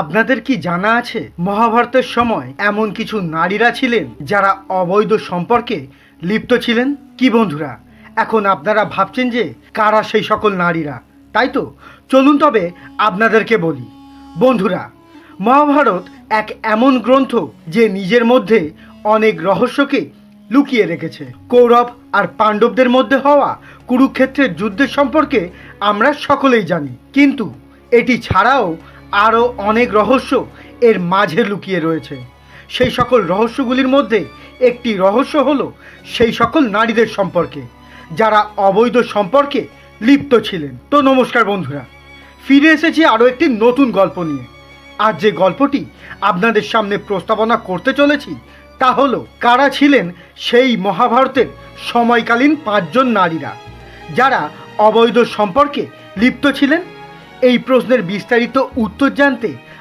আপনাদের কি জানা আছে? মহাভারতের সময় এমন কিছু নারীরা ছিলেন যারা অবৈধ সম্পর্কে লিপ্ত ছিলেন? কি বন্ধুরা, এখন আপনারা ভাবছেন যে কারা সেই সকল নারীরা? তাই তো? চলুন তবে আপনাদেরকে বলি। বন্ধুরা, মহাভারত এক এমন গ্রন্থ যে নিজের মধ্যে অনেক রহস্যকে লুকিয়ে রেখেছে। কৌরব আর পাণ্ডবদের মধ্যে হওয়া কুরুক্ষেত্রের যুদ্ধের সম্পর্কে আমরা সকলেই জানি। কিন্তু এটি ছাড়াও আরও অনেক রহস্য এর মাঝে লুকিয়ে রয়েছে। সেই সকল রহস্যগুলির মধ্যে একটি রহস্য হলো সেই সকল নারীদের সম্পর্কে, যারা অবৈধ সম্পর্কে লিপ্ত ছিলেন। তো নমস্কার বন্ধুরা, ফিরে এসেছি আরও একটি নতুন গল্প নিয়ে। আর যে গল্পটি আপনাদের সামনে প্রস্তাবনা করতে চলেছি, তা হলো কারা ছিলেন সেই মহাভারতের সময়কালীন পাঁচজন নারীরা, যারা অবৈধ সম্পর্কে লিপ্ত ছিলেন? এই প্রশ্নের বিস্তারিত উত্তর জানতে